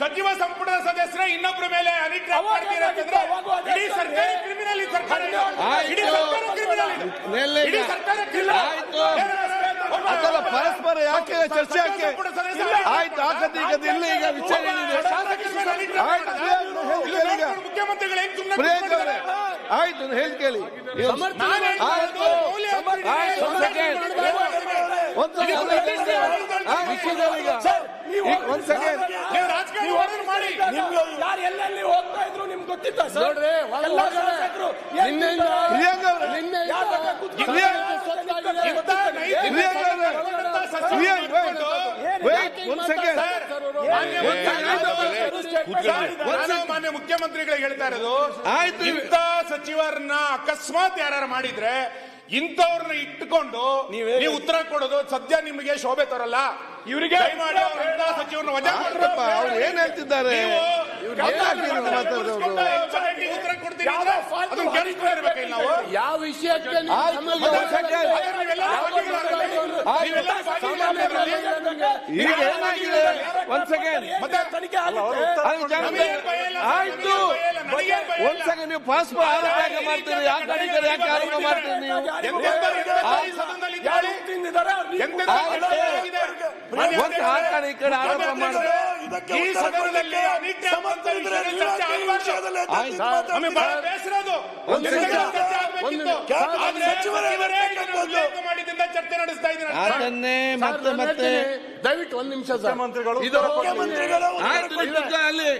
ಸಚಿವ ಸಂಪುಟದ ಸದಸ್ಯರ ಇನ್ನೊಬ್ಬರ ಮೇಲೆ ಇಡೀ ಸರ್ಕಾರ ಕ್ರಿಮಿನಲ್ ಈ ಸರ್ಕಾರ. ಇಡೀ ಸರ್ಕಾರ ಕ್ರಿಮಿನಲ್ ಇಡೀ ಪರಸ್ಪರ ಯಾಕೆ ಚರ್ಚೆ ಆಯ್ತು ಆಗದೆ ಈಗ ಇಲ್ಲ ಈಗ ವಿಚಾರ ಮುಖ್ಯಮಂತ್ರಿಗಳು ಹೆಂಗ್ ಅವರೇ ಆಯ್ತು ಹೇಳಿ ಕೇಳಿ. ಒಂದ್ ಸೆಕೆಂಡ್. ಎಲ್ಲೆಲ್ಲಿ ಹೋಗ್ತಾ ಇದ್ರು ನಿಮ್ಗೆ ಗೊತ್ತಿತ್ತ ಸರ್? ನಿನ್ನೆ ಮಾನ್ಯ ಮುಖ್ಯಮಂತ್ರಿಗಳಿಗೆ ಹೇಳ್ತಾ ಇರೋದು. ಆಯ್ತು. ಇಂಥ ಸಚಿವರನ್ನ ಅಕಸ್ಮಾತ್ ಯಾರು ಮಾಡಿದ್ರೆ ಇಂಥವ್ರನ್ನ ಇಟ್ಟುಕೊಂಡು ನೀವು ಉತ್ತರ ಕೊಡೋದು ಸದ್ಯ ನಿಮಗೆ ಶೋಭೆ ತರಲ್ಲ. ಇವರಿಗೆ ಮಾಡಿ ಸಚಿವರನ್ನ ವಜಾ ಮಾಡ್ರಪ್ಪ ಅವ್ರು ಏನ್ ಹೇಳ್ತಿದ್ದಾರೆ? ಯಾವ ವಿಷಯಕ್ಕೆ. ಈಗ ಏನಾಗಿದೆ? ಒಂದ್ ಸೆಕೆಂಡ್ ಆಯ್ತು. ಒಂದ್ ಸೆಕೆಂಡ್ ನೀವು ಪಾಸ್ಪೋರ್ಟ್ ಆರೋಪ ಯಾಕೆ ಮಾಡ್ತೀರಿ ಯಾಕೆ ಕಡೆ ಈ ಕಡೆ ಯಾಕೆ ಆರೋಪ ಮಾಡ್ತೀರಿ? ನೀವು ಒಂದು ಆ ಕಡೆ ಈ ಕಡೆ ಆರೋಪ ಈ ಸದನದಲ್ಲಿ ವಿಷಯದಲ್ಲಿ ಚರ್ಚೆ ಆಗ್ಬಾರ್ದು. ಆಯ್ತು. ನಮಗೆ ಬಹಳ ಬೇಸರ ಅದು. ಒಂದು ಚರ್ಚೆ ನಿಮಿಷ. ಆದ್ರೆ ಸಚಿವರೇ ಇದನ್ನ ಉಲ್ಲೇಖ ಮಾಡಿದ್ದಿಂದ ಚರ್ಚೆ ನಡೆಸ್ತಾ ಇದ್ದೀನಿ. ಅದನ್ನೇ ಮತ್ತೆ ನಾನು ಮತ್ತೆ ಹೇಳ್ತೀನಿ, ದಯವಿಟ್ಟು ಒಂದ್ ನಿಮಿಷ ಸರ್. ಇದು ಆಯ್ತು ನಿಂತ್ಕೊ ಅಲ್ಲಿ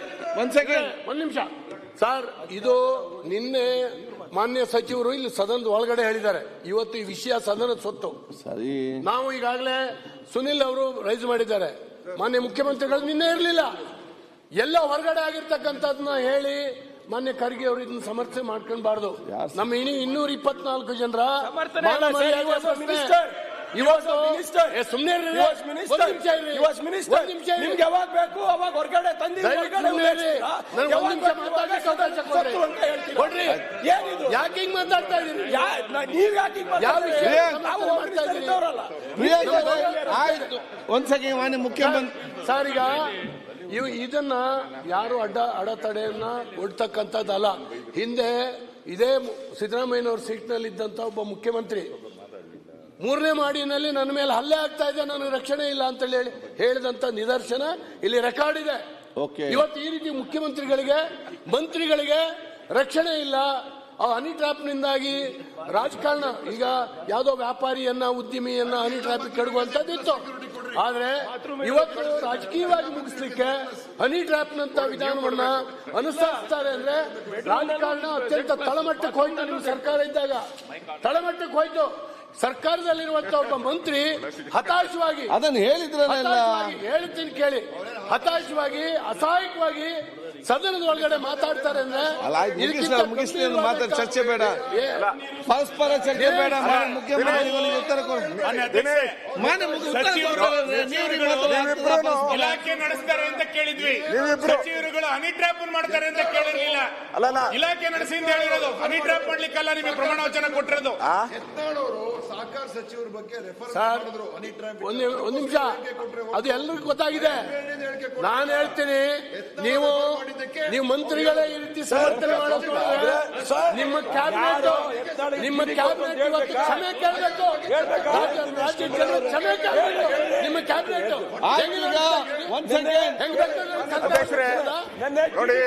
ಒಂದ್ ಸೆಕೆಂಡ್ ಒಂದ್ ನಿಮಿಷ. ಸರ್ ಇದು ನಿನ್ನೆ ಮಾನ್ಯ ಸಚಿವರು ಇಲ್ಲಿ ಸದನದ ಒಳಗಡೆ ಹೇಳಿದ್ದಾರೆ. ಇವತ್ತು ಈ ವಿಷಯ ಸದನದ ಸೊತ್ತು. ಸರಿ. ನಾವು ಈಗಾಗಲೇ ಸುನಿಲ್ ಅವರು ರೈಸ್ ಮಾಡಿದ್ದಾರೆ. ಮಾನ್ಯ ಮುಖ್ಯಮಂತ್ರಿಗಳು ನಿನ್ನೆ ಇರಲಿಲ್ಲ. ಎಲ್ಲ ಹೊರಗಡೆ ಆಗಿರ್ತಕ್ಕಂಥದ್ನ ಹೇಳಿ ಮಾನ್ಯ ಖರ್ಗೆ ಅವರು ಇದನ್ನ ಸಮರ್ಥನೆ ಮಾಡ್ಕೊಂಡ್ಬಾರ್ದು ನಮ್ಮ ಇನಿ ಇನ್ನೂರ ಇಪ್ಪತ್ನಾಲ್ಕು ಜನರ ಇವತ್ತು was minister. ಒಂದ್ ನಿಮಿಷ ಇರ್ರಿ. ನಿಮ್ಗೆ ಯಾವಾಗ ಬೇಕು ಅವಾಗ ಹೊರಗಡೆ ತಂದಿ ಕೊಡ್ರಿ. ಸತ್ತು ಅಂತ ಹೇಳ್ತೀನಿ. ಕೊಡ್ರಿ. ಏನಿದು? ಯಾಕೆ ಹಿಂಗ್ ಮಾತಾಡ್ತಾ ಇದೀರಿ ಯಾ- ನೀವು ಯಾಕೆ ಹಿಂಗ್ ಯಾವ ಮಾತಾಡ್ತೀರಿ? ವಿಷಯ? ನಾವು ಸಮರ್ಥನೆ ಹೋಗಿ ಮಾಡ್ತಾ ಇದ್ದೀರಿ? ಇದ್ದವರಲ್ಲ. ಪ್ರಿಯಾಂಕ್ ಅವರೇ, ಆಯ್ತು? ಒಂದ್ ಸೆಕೆಂಡ್ ಮಾನ್ಯ ಮುಖ್ಯಮಂತ್ರಿ ಸರ್ ಈಗ ಇವು ಇದನ್ನ ಯಾರು ಅಡ್ಡ ಅಡತಡೆಯನ್ನ ಒಡ್ತಕ್ಕಂಥದ್ದಲ್ಲ ಹಿಂದೆ ಇದೇ ಸಿದ್ದರಾಮಯ್ಯನವ್ರ ಸೀಟ್ನಲ್ಲಿ ಇದ್ದಂತ ಒಬ್ಬ ಮುಖ್ಯಮಂತ್ರಿ. ಮೂರನೇ ಮಾಡಿನಲ್ಲಿ ನನ್ನ ಮೇಲೆ ಹಲ್ಲೆ ಆಗ್ತಾ ಇದೆ ನನಗೆ ರಕ್ಷಣೆ ಇಲ್ಲ ಅಂತ ಹೇಳಿ ಹೇಳಿದಂತ ನಿದರ್ಶನ ಇಲ್ಲಿ ರೆಕಾರ್ಡ್ ಇದೆ. ಓಕೆ ಇವತ್ತು ಈ ರೀತಿ ಮುಖ್ಯಮಂತ್ರಿಗಳಿಗೆ ಮಂತ್ರಿಗಳಿಗೆ ರಕ್ಷಣೆ ಇಲ್ಲ. ಆ ಹನಿ ಟ್ರಾಪ್ನಿಂದಾಗಿ ರಾಜಕಾರಣ ಈಗ ಯಾವುದೋ ವ್ಯಾಪಾರಿಯನ್ನ ಉದ್ಯಮಿಯನ್ನ ಹನಿ ಟ್ರಾಪಿಗೆ ಇತ್ತು. ಆದ್ರೆ ಇವತ್ತು ರಾಜಕೀಯವಾಗಿ ಮುಗಿಸ್ಲಿಕ್ಕೆ ಹನಿ ಟ್ರಾಪ್ನಂತ ವಿಧಾನವನ್ನ ಅನುಸರಿಸ್ತಾರೆ ಅಂದ್ರೆ ರಾಜಕಾರಣ ಅತ್ಯಂತ ತಳಮಟ್ಟಕ್ಕೆ ಹೋಯ್ತು ನಿಮ್ಮ ಸರ್ಕಾರ ಇದ್ದಾಗ. ತಳಮಟ್ಟಕ್ಕೆ ಹೋಯ್ತು. ಸರ್ಕಾರದಲ್ಲಿರುವಂತ ಒಬ್ಬ ಮಂತ್ರಿ ಹತಾಶವಾಗಿ ಅದನ್ನ ಹೇಳಿದ್ರೆ ಹತಾಶವಾಗಿ ಹೇಳ್ತೀನಿ ಕೇಳಿ. ಹತಾಶವಾಗಿ ಅಸಹಾಯಕವಾಗಿ ಸದನದ ಒಳಗಡೆ ಮಾತಾಡ್ತಾರೆ ಅಂದ್ರೆ ಮಾತಾಡಿ ಚರ್ಚೆ ಬೇಡ. ಪರಸ್ಪರ ಚರ್ಚೆ ಬೇಡ ಮುಖ್ಯಮಂತ್ರಿಗಳಿಗೆ ಉತ್ತರ. ಇಲಾಖೆ ನಡೆಸ್ತಾರೆ ಅಂತ ಕೇಳಿದ್ವಿ. ಸಚಿವರುಗಳು ಹನಿ ಟ್ರ್ಯಾಪ್ ಮಾಡ್ತಾರೆ ಅಂತ ಕೇಳಿರ್ಲಿಲ್ಲ. ಇಲಾಖೆ ನಡೆಸಿ ಅಂತ ಹೇಳಿರೋದು. ಹನಿ ಟ್ರ್ಯಾಪ್ ಮಾಡ್ಲಿಕ್ಕಲ್ಲ ನಿಮಗೆ ಪ್ರಮಾಣ ವಚನ ಕೊಟ್ಟಿರೋದು ಸಹಕಾರ ಸಚಿವರ ಬಗ್ಗೆ ರೆಫರ್ ಮಾಡಿದ್ರು ಟ್ರ್ಯಾಪ್ ಒಂದ್ ನಿಮಿಷ ಅದು ಎಲ್ಲರಿಗೂ ಗೊತ್ತಾಗಿದೆ ನಾನು ಹೇಳ್ತೀನಿ ನೀವು ನೀವು ಮಂತ್ರಿಗಳೇ ಈ ರೀತಿ ಸಮರ್ಥನೆ ಮಾಡೋದು ನಿಮ್ಮ ಕ್ಯಾಬಿನೆಟ್ ನಿಮ್ಮ ಕ್ಯಾಬಿನೆಟ್ ಇವತ್ತು ಕ್ಷಮೆ ಕೇಳಬೇಕು ರಾಜ್ಯ ರಾಜ್ಯ ಜನರು ಕ್ಷಮೆ ಕೇಳಬೇಕು ನಿಮ್ಮ ಕ್ಯಾಬಿನೆಟ್ ಒಂದ್ ನೋಡಿ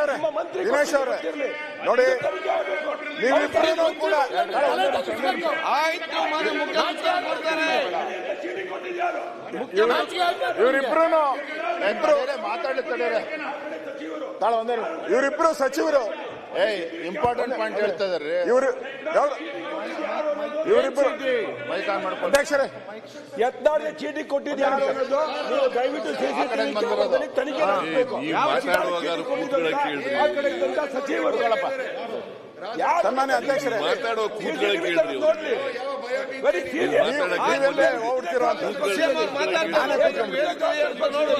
ಅವರೇ. ದಿನೇಶ್ ಅವರೇ. ನೋಡಿ ನೀವಿಬ್ಬರೂ ಕೂಡ ಆಯ್ತು ಇವರಿಬ್ರು ಇಬ್ರು ಮಾತಾಡ್ಲಿಕ್ಕೆ ತಾಳ ಒಂದೇ ಇವರಿಬ್ರು ಸಚಿವರು. ಇಂಪಾರ್ಟೆಂಟ್ ಪಾಯಿಂಟ್ ಹೇಳ್ತಾ ಇದಾರೆ ಇವರು ಇವರಿಬ್ರು ಅಧ್ಯಕ್ಷರೇ ಯತ್ನಾಳ್ಗೆ ಚೀಟಿ ಕೊಟ್ಟಿದ್ದು ನೀವು ದಯವಿಟ್ಟು ಸಿಸಿ ತನಿಖೆ ಸಚಿವರು ಸನ್ಮಾನ್ಯ ಅಧ್ಯಕ್ಷರೇ ನೋಡ್ಲಿ.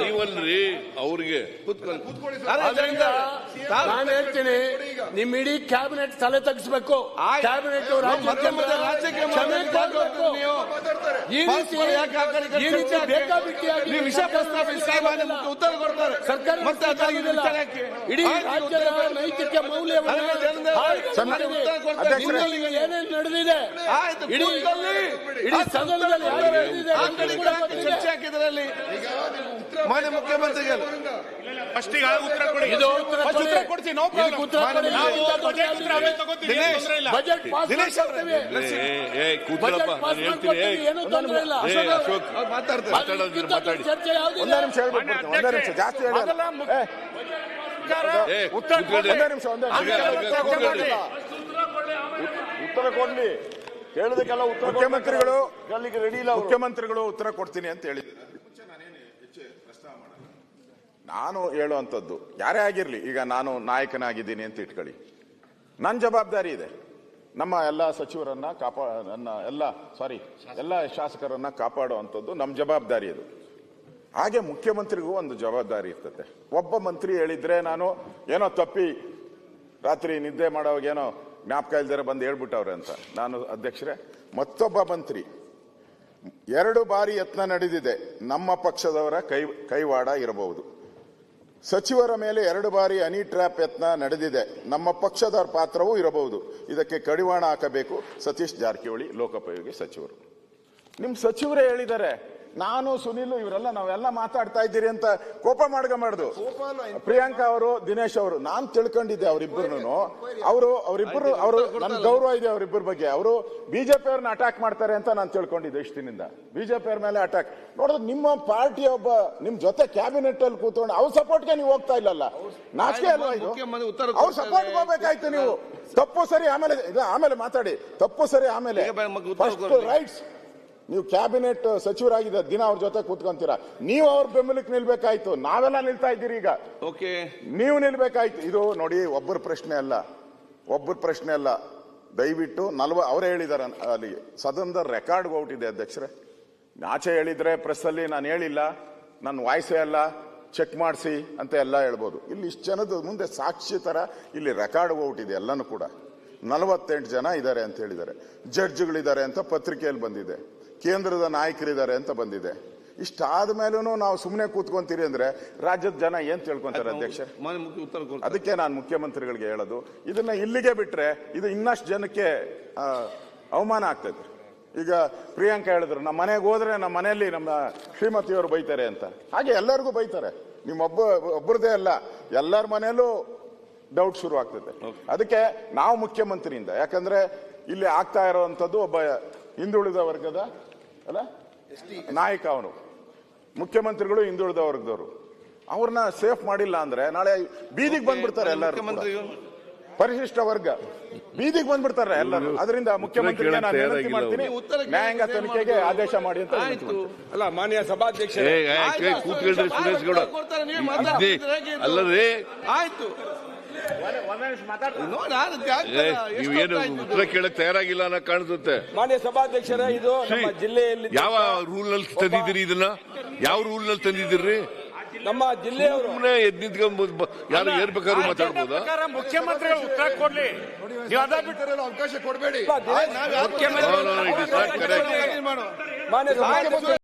ನೀವಲ್ರಿ ಅವ್ರಿಗೆ. ನಾನು ಹೇಳ್ತೀನಿ ನಿಮ್ ಇಡೀ ಕ್ಯಾಬಿನೆಟ್ ತಲೆ ತಗ್ಸ್ಬೇಕು. ಕ್ಯಾಬಿನೆಟ್. ಈ ರೀತಿ ಈ ರೀತಿ ಬೇಕಾಬಿಟ್ಟಿಯಾಗಿ ವಿಷಯ ಪ್ರಸ್ತಾಪಿಸಿ ಉತ್ತರ ಕೊಡ್ತಾರೆ. ಸರ್ಕಾರ ಮತ್ತೆ. ಇಡೀ ರಾಜ್ಯದ ನೈತಿಕ ಮೌಲ್ಯವನ್ನು ಏನೇನು ನಡೆದಿದೆ? ಆಯ್ತು ಇಡೀ ಚರ್ಚೆ ಹಾಕಿದ್ರಲ್ಲಿ ಮಾನ್ಯ ಮುಖ್ಯಮಂತ್ರಿಗಳು. ಫಸ್ಟ್ ಈಗ ಉತ್ತರ ಕೊಡಿ. ಇದು ಉತ್ತರ ನೋ ಇದಕ್ಕೆ ಉತ್ತರ ಕೊಡಿ. ನಾವು ಇದರಿಂದ ಬಜೆಟ್ ಉತ್ತರ ಆಮೇಲೆ ತಗೋತೀವಿ ತೊಂದ್ರೆ ಇಲ್ಲ. ಬಜೆಟ್ ಪಾಸ್ ದಿನೇಶ್ ಮಾಡ್ತೀವಿ ಅವರೇ ಬಜೆಟ್ ಏ ಕೂತ್ಕೊಳ್ಳಪ್ಪ ಪಾಸ್ ನಾನು ಹೇಳ್ತೀನಿ ಏನು ತೊಂದರೆ ಇಲ್ಲ. ಏ ಅಶೋಕ್. ಮಾತಾಡ್ತಾರೆ ಮಾತಾಡೋದಿಲ್ಲ ಮಾತಾಡಿ. ಚರ್ಚೆ ಯಾವುದಿಲ್ಲ ಒಂದೇ ನಿಮಿಷ ಹೇಳ್ಬಿಟ್ಟು ಒಂದೇ ನಿಮಿಷ ಜಾಸ್ತಿ ಹೇಳಿ ಏ ಕೂತ್ಕೊಳ್ಳಿ. ಒಂದೇ ನಿಮಿಷ ಒಂದೇ ನಿಮಿಷ. ಆಗ- ಆಗ ಕೂತ್ಕೊಳ್ಳಿ. ಉತ್ತರ ಕೊಡ್ಲಿ. ಕೇಳೋದಕ್ಕೆಲ್ಲ ಉತ್ತರ ಮುಖ್ಯಮಂತ್ರಿಗಳು ಅಲ್ಲಿಗೆ ರೆಡಿ ಇಲ್ಲ ಮುಖ್ಯಮಂತ್ರಿಗಳು ಉತ್ತರ ಕೊಡ್ತೀನಿ ಅಂತ ಹೇಳಿದ್ದಾರೆ ನಾನು ಹೇಳುವಂಥದ್ದು ಯಾರೇ ಆಗಿರಲಿ ಈಗ ನಾನು ನಾಯಕನಾಗಿದ್ದೀನಿ ಅಂತ ಇಟ್ಕೊಳ್ಳಿ. ನನ್ನ ಜವಾಬ್ದಾರಿ ಇದೆ. ನಮ್ಮ ಎಲ್ಲ ಸಚಿವರನ್ನ ಕಾಪಾ ನನ್ನ ಎಲ್ಲ ಸಾರಿ ಎಲ್ಲ ಶಾಸಕರನ್ನ ಕಾಪಾಡುವಂಥದ್ದು ನಮ್ಮ ಜವಾಬ್ದಾರಿ ಇದು. ಹಾಗೆ ಮುಖ್ಯಮಂತ್ರಿಗೂ ಒಂದು ಜವಾಬ್ದಾರಿ ಇರ್ತದೆ ಒಬ್ಬ ಮಂತ್ರಿ ಹೇಳಿದ್ರೆ ನಾನು ಏನೋ ತಪ್ಪಿ ರಾತ್ರಿ ನಿದ್ದೆ ಮಾಡೋವಾಗ ಏನೋ ಜ್ಞಾಪಕ ಇಲ್ದರೆ ಬಂದು ಹೇಳ್ಬಿಟ್ಟವ್ರೆ ಅಂತ. ನಾನು ಅಧ್ಯಕ್ಷರೇ, ಮತ್ತೊಬ್ಬ ಮಂತ್ರಿ. ಎರಡು ಬಾರಿ ಯತ್ನ ನಡೆದಿದೆ. ನಮ್ಮ ಪಕ್ಷದವರ ಕೈ, ಕೈವಾಡ ಇರಬಹುದು. ಸಚಿವರ ಮೇಲೆ ಎರಡು ಬಾರಿ ಹನಿ ಟ್ರ್ಯಾಪ್ ಯತ್ನ ನಡೆದಿದೆ. ನಮ್ಮ ಪಕ್ಷದ ಪಾತ್ರವೂ ಇರಬಹುದು. ಇದಕ್ಕೆ ಕಡಿವಾಣ ಹಾಕಬೇಕು ಸತೀಶ್ ಜಾರಕಿಹೊಳಿ, ಲೋಕೋಪಯೋಗಿ ಸಚಿವರು. ನಿಮ್ಮ ಸಚಿವರೇ ಹೇಳಿದ್ದಾರೆ ನಾನು ಸುನಿಲ್ ಇವರೆಲ್ಲ ನಾವೆಲ್ಲ ಮಾತಾಡ್ತಾ ಇದ್ದೀರಿ ಅಂತ ಕೋಪ ಮಾಡ್ಕೊಂಬಾರ್ದು ಪ್ರಿಯಾಂಕಾ ಅವರು ದಿನೇಶ್ ಅವರು ನಾನ್ ತಿಳ್ಕೊಂಡಿದ್ದೆ ಅವರಿಬ್ಬರು ಅವರು ಅವರಿಬ್ಬರು ಅವರು ನನ್ ಗೌರವ ಇದೆ ಅವರಿಬ್ಬರ ಬಗ್ಗೆ. ಅವರು ಬಿಜೆಪಿ ಅವ್ರನ್ನ ಅಟ್ಯಾಕ್ ಮಾಡ್ತಾರೆ ಅಂತ ನಾನು ತಿಳ್ಕೊಂಡಿದ್ದೆ ಇಷ್ಟಿನಿಂದ ಬಿಜೆಪಿ ಅವ್ರ ಮೇಲೆ ಅಟ್ಯಾಕ್ ನೋಡಿದ್ರೆ ನಿಮ್ಮ ಪಾರ್ಟಿ ಒಬ್ಬ ನಿಮ್ ಜೊತೆ ಕ್ಯಾಬಿನೆಟ್ ಅಲ್ಲಿ ಕೂತ್ಕೊಂಡು ಅವ್ರ ಸಪೋರ್ಟ್ಗೆ ನೀವು ಹೋಗ್ತಾ ಇಲ್ಲಲ್ಲ? ನಾಚಿಕೆ ಅಲ್ವಾ ಇದು? ಅವ್ರ ಸಪೋರ್ಟ್ ಹೋಗ್ಬೇಕಾಯ್ತು ನೀವು. ತಪ್ಪು ಸರಿ ಆಮೇಲೆ ಆಮೇಲೆ ಮಾತಾಡಿ. ತಪ್ಪು ಸರಿ ಆಮೇಲೆ. ರೈಟ್ಸ್ ನೀವು ಕ್ಯಾಬಿನೆಟ್ ಸಚಿವರಾಗಿದ್ದ ದಿನ ಅವ್ರ ಜೊತೆ ಕೂತ್ಕೊಂತೀರಾ. ನೀವು ಅವ್ರ ಬೆಂಬಲಕ್ಕೆ ನಿಲ್ಬೇಕಾಯ್ತು. ನಾವೆಲ್ಲ ನಿಲ್ತಾ ಇದ್ದೀರಿ ಈಗ. ಓಕೆ. ನೀವು ನಿಲ್ಬೇಕಾಯ್ತು. ಇದು ನೋಡಿ ಒಬ್ಬರ ಪ್ರಶ್ನೆ ಅಲ್ಲ. ಒಬ್ಬರ ಪ್ರಶ್ನೆ ಅಲ್ಲ. ದಯವಿಟ್ಟು ನಲ್ವ ಅವರೇ ಹೇಳಿದ್ದಾರೆ ಅಲ್ಲಿ ಸದನದ ರೆಕಾರ್ಡ್ ಔಟಿದೆ ಅಧ್ಯಕ್ಷರೇ. ಆಚೆ ಹೇಳಿದ್ರೆ ಪ್ರೆಸ್ ಅಲ್ಲಿ ನಾನು ಹೇಳಿಲ್ಲ. ನನ್ನ ವಾಯ್ಸೇ ಅಲ್ಲ. ಚೆಕ್ ಮಾಡಿಸಿ ಅಂತ ಎಲ್ಲ ಹೇಳ್ಬೋದು. ಇಲ್ಲಿ ಇಷ್ಟು ಜನದ ಮುಂದೆ ಸಾಕ್ಷಿ ಥರ ಇಲ್ಲಿ ರೆಕಾರ್ಡ್ ಔಟಿದೆ ಎಲ್ಲನೂ ಕೂಡ. ನಲವತ್ತೆಂಟು ಜನ ಇದ್ದಾರೆ ಅಂತ ಹೇಳಿದ್ದಾರೆ. ಜಡ್ಜ್ಗಳಿದ್ದಾರೆ ಅಂತ ಪತ್ರಿಕೆಯಲ್ಲಿ ಬಂದಿದೆ. ಕೇಂದ್ರದ ನಾಯಕರಿದ್ದಾರೆ ಅಂತ ಬಂದಿದೆ. ಇಷ್ಟಾದ ಮೇಲೂ ನಾವು ಸುಮ್ಮನೆ ಕೂತ್ಕೊಂತೀರಿ ಅಂದ್ರೆ ರಾಜ್ಯದ ಜನ ಏನ್ ತಿಳ್ಕೊಂತಾರೆ ಅಧ್ಯಕ್ಷ ಅದಕ್ಕೆ ನಾನು ಮುಖ್ಯಮಂತ್ರಿಗಳಿಗೆ ಹೇಳೋದು ಇದನ್ನ ಇಲ್ಲಿಗೆ ಬಿಟ್ರೆ ಇದು ಇನ್ನಷ್ಟು ಜನಕ್ಕೆ ಅವಮಾನ ಆಗ್ತೈತೆ. ಈಗ ಪ್ರಿಯಾಂಕಾ ಹೇಳಿದ್ರು ನಮ್ಮ ಮನೆಗೆ ಹೋದ್ರೆ ನಮ್ಮ ಮನೆಯಲ್ಲಿ ನಮ್ಮ ಶ್ರೀಮತಿಯವರು ಬೈತಾರೆ ಅಂತ. ಹಾಗೆ ಎಲ್ಲರಿಗೂ ಬೈತಾರೆ. ನಿಮ್ಮೊಬ್ಬ ಒಬ್ಬರದೇ ಅಲ್ಲ ಎಲ್ಲರ ಮನೆಯಲ್ಲೂ ಡೌಟ್ ಶುರು ಆಗ್ತದೆ ಅದಕ್ಕೆ ನಾವು ಮುಖ್ಯಮಂತ್ರಿಯಿಂದ ಯಾಕಂದ್ರೆ ಇಲ್ಲಿ ಆಗ್ತಾ ಇರೋವಂಥದ್ದು ಒಬ್ಬ ಹಿಂದುಳಿದ ವರ್ಗದ ಅಲ್ಲ? ನಾಯಕ ಅವನು. ಮುಖ್ಯಮಂತ್ರಿಗಳು ಹಿಂದುಳಿದ ವರ್ಗದವರು ಅವ್ರನ್ನ ಸೇಫ್ ಮಾಡಿಲ್ಲ ಅಂದ್ರೆ ನಾಳೆ ಬೀದಿಗೆ ಬಂದ್ಬಿಡ್ತಾರೆ ಎಲ್ಲರೂ ಪರಿಶಿಷ್ಟ ವರ್ಗ. ಬೀದಿಗೆ ಬಂದ್ಬಿಡ್ತಾರೆ ಎಲ್ಲರೂ. ಅದರಿಂದ ಮಾಡ್ತೀನಿ. ನ್ಯಾಯಾಂಗ ತನಿಖೆಗೆ ಆದೇಶ ಮಾಡಿ ಅಂತ ಅಲ್ಲ ಮಾನ್ಯ ಸಭಾಧ್ಯಕ್ಷ ಕೂತ್ಕೊಳ್ರಿ ಸುರೇಶ್ ಗೌಡ? ಅಲ್ಲರಿ ಆಯ್ತು. ನೀವೇನು? ಉತ್ತರ ಕೇಳಕ್ ತಯಾರಾಗಿಲ್ಲ ಅನ್ನೋ ಕಾಣಿಸುತ್ತೆ. ಮಾನ್ಯ ಸಭಾಧ್ಯಕ್ಷರ ಇದು ನಮ್ಮ ಜಿಲ್ಲೆಯಲ್ಲಿ ಯಾವ ರೂಲ್ನಲ್ಲಿ ತಂದಿದ್ದೀರಿ ಇದನ್ನ? ಯಾವ ರೂಲ್ನಲ್ಲಿ ತಂದಿದ್ದೀರಿ? ನಮ್ಮ ಜಿಲ್ಲೆಯವರು ಸುಮ್ಮನೆ ಎದ್ ನಿಂತ್ಕೊಂಡ್ ಯಾರು ಏರ್ಬೇಕಾದ್ರೂ ಮಾತಾಡ್ಬೋದ? ಮುಖ್ಯಮಂತ್ರಿಗಳು ಉತ್ತರ ಕೊಡ್ಲಿ. ನೀವು ಅದ ಬಿಟ್ಟು ಅವಕಾಶ ಕೊಡಬೇಡಿ. ಮಾನ್ಯ